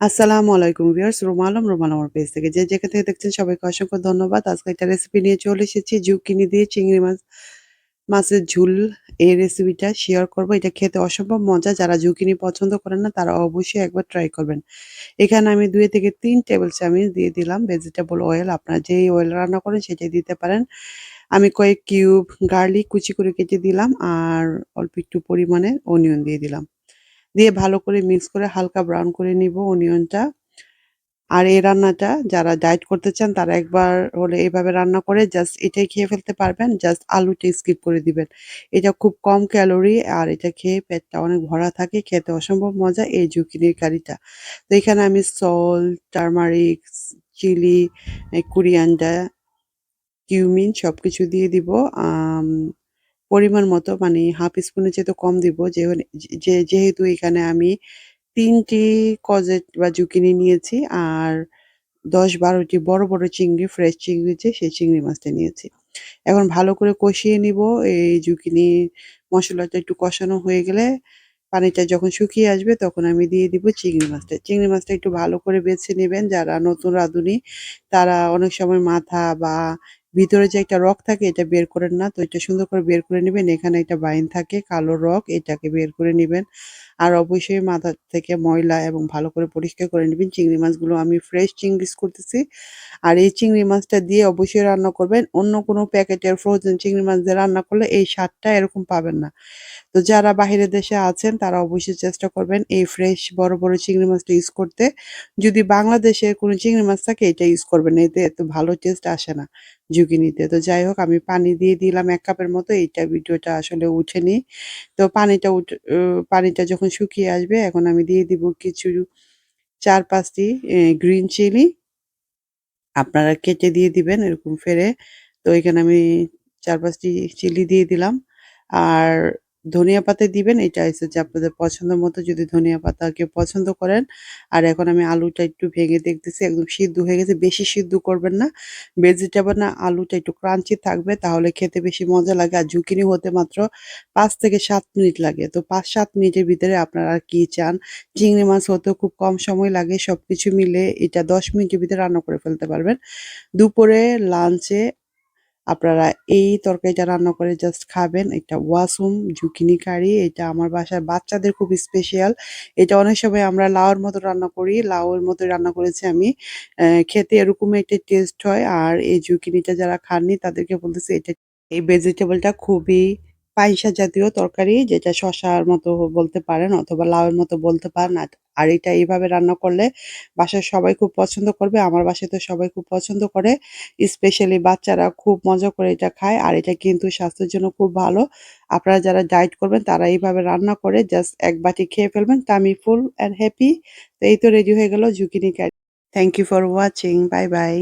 আসসালামু আলাইকুম ভিউয়ার্স, রুমা আলম রুমাল আমার পেজ থেকে। যে যেখান থেকে দেখছেন সবাইকে অসংখ্য ধন্যবাদ। আজকে একটা রেসিপি নিয়ে চলে এসেছি, জুকিনি দিয়ে চিংড়ি মাছ, মাছের ঝুল। এই রেসিপিটা শেয়ার করব। এটা খেতে অসম্ভব মজা। যারা জুকিনি পছন্দ করেন না, তারা অবশ্যই একবার ট্রাই করবেন। এখানে আমি দুই থেকে তিন টেবিল চামচ দিয়ে দিলাম ভেজিটেবল অয়েল আপনারা যেই অয়েল রান্না করেন সেটাই দিতে পারেন। আমি কয়েক কিউব গার্লিক কুচি করে কেটে দিলাম আর অল্প একটু পরিমাণে অনিয়ন দিয়ে দিলাম। দিয়ে ভালো করে মিক্স করে হালকা ব্রাউন করে নিব অনিয়নটা আর এই রান্নাটা যারা ডায়েট করতে চান, তারা একবার হলে এভাবে রান্না করে জাস্ট এটাই খেয়ে ফেলতে পারবেন জাস্ট আলুটা স্কিপ করে দিবেন। এটা খুব কম ক্যালোরি আর এটা খেয়ে পেটটা অনেক ভরা থাকে, খেতে অসম্ভব মজা এই জুকিনির কারিটা তো এখানে আমি salt turmeric chilli coriander cumin সব কিছু দিয়ে দিব। পরিমাণ মতো মানে হাফ স্পুনের চেয়ে তো কম দিব। যে যেহেতু এখানে আমি তিনটি কজেট বা জুকিনি নিয়েছি আর দশ বারোটি বড় বড় চিংড়ি, ফ্রেশ চিংড়ি যে সেই চিংড়ি মাছটা নিয়েছি। এখন ভালো করে কষিয়ে নিব। এই জুকিনি মশলাটা একটু কষানো হয়ে গেলে পানিটা যখন শুকিয়ে আসবে তখন আমি দিয়ে দিব চিংড়ি মাছটা। চিংড়ি মাছটা একটু ভালো করে বেছে নেবেন। যারা নতুন রাঁধুনি, তারা অনেক সময় মাথা বা ভিতরে যে একটা রক থাকে, এটা বের করেন না। তো এটা সুন্দর করে বের করে নেবেন। এখানে একটা বাইন থাকে, কালো রক, এটাকে বের করে নেবেন। আর অবশ্যই মাথা থেকে ময়লা এবং ভালো করে পরিষ্কার করে নেবেন। চিংড়ি মাছগুলো আমি ফ্রেশ চিংড়ি করতেছি। আর এই চিংড়ি মাছটা দিয়ে অবশ্যই রান্না করবেন। অন্য কোনো প্যাকেটের ফ্রোজেন চিংড়ি মাছ দিয়ে রান্না করলে এই স্বাদটা এরকম পাবেন না। তো যারা বাহিরের দেশে আছেন, তারা অবশ্যই চেষ্টা করবেন এই ফ্রেশ বড় বড় চিংড়ি মাছটা ইউজ করতে। যদি বাংলাদেশের কোনো চিংড়ি মাছ থাকে, এটা ইউজ করবেন। এতে এত ভালো টেস্ট আসে না। জুগিনিতে তো যাই হোক, আমি পানি দিয়ে দিলাম এক কাপের মতো। এইটা ভিডিওটা আসলে উঠেনি। তো পানিটা উঠ পানিটা যখন শুকিয়ে আসবে, এখন আমি দিয়ে দিব কিছু চার পাঁচটি গ্রিন চিলি। আপনারা কেটে দিয়ে দিবেন এরকম ফেরে। তো এখানে আমি চার পাঁচটি চিলি দিয়ে দিলাম। আর ধনিয়া পাতা দিবেন, এটা হচ্ছে যে আপনাদের পছন্দ মতো যদি ধনিয়া পাতা কেউ পছন্দ করেন। আর এখন আমি আলুটা একটু ভেঙে দেখতেছি, একদম সিদ্ধ হয়ে গেছে, বেশি সিদ্ধ করবেন না। ভেজিটেবল না, আলুটা একটু ক্রাঞ্চি থাকবে, তাহলে খেতে বেশি মজা লাগে। আর ঝুঁকিনি হতে মাত্র পাঁচ থেকে সাত মিনিট লাগে। তো পাঁচ সাত মিনিটের ভিতরে আপনারা কি চান? চিংড়ি মাছ হতেও খুব কম সময় লাগে সব কিছু মিলে এটা দশ মিনিটের ভিতরে রান্না করে ফেলতে পারবেন। দুপুরে, লাঞ্চে আপনারা এই তরকারিটা রান্না করে জাস্ট খাবেন। এটা ওয়াসুম ঝুঁকিনি কারি, এটা আমার বাসায় বাচ্চাদের খুব স্পেশাল এটা অনেক সময় আমরা লাউর মতো রান্না করি, লাউয়ের মতো রান্না করেছি আমি। খেতে এরকম একটা টেস্ট হয়। আর এই ঝুঁকিনিটা যারা খাননি, তাদেরকে বলতেছি এটা এই ভেজিটেবলটা খুবই পাইসা জাতীয় তরকারি, যেটা শশার মতো বলতে পারেন অথবা লাউয়ের মতো বলতে পারেন, আর এটা এইভাবে রান্না করলে বাসায় সবাই খুব পছন্দ করবে, আমার বাসায় তো সবাই খুব পছন্দ করে। স্পেশালি বাচ্চারা খুব মজা করে এটা খায়, আর এটা কিন্তু স্বাস্থ্যের জন্য খুব ভালো। আপনারা যারা ডায়েট করবেন, তারা এইভাবে রান্না করে জাস্ট এক বাটি খেয়ে ফেলবেন টামি ফুল অ্যান্ড হ্যাপি তো এই তো রেডি হয়ে গেল ঝুঁকিনি carry thank you for watching bye bye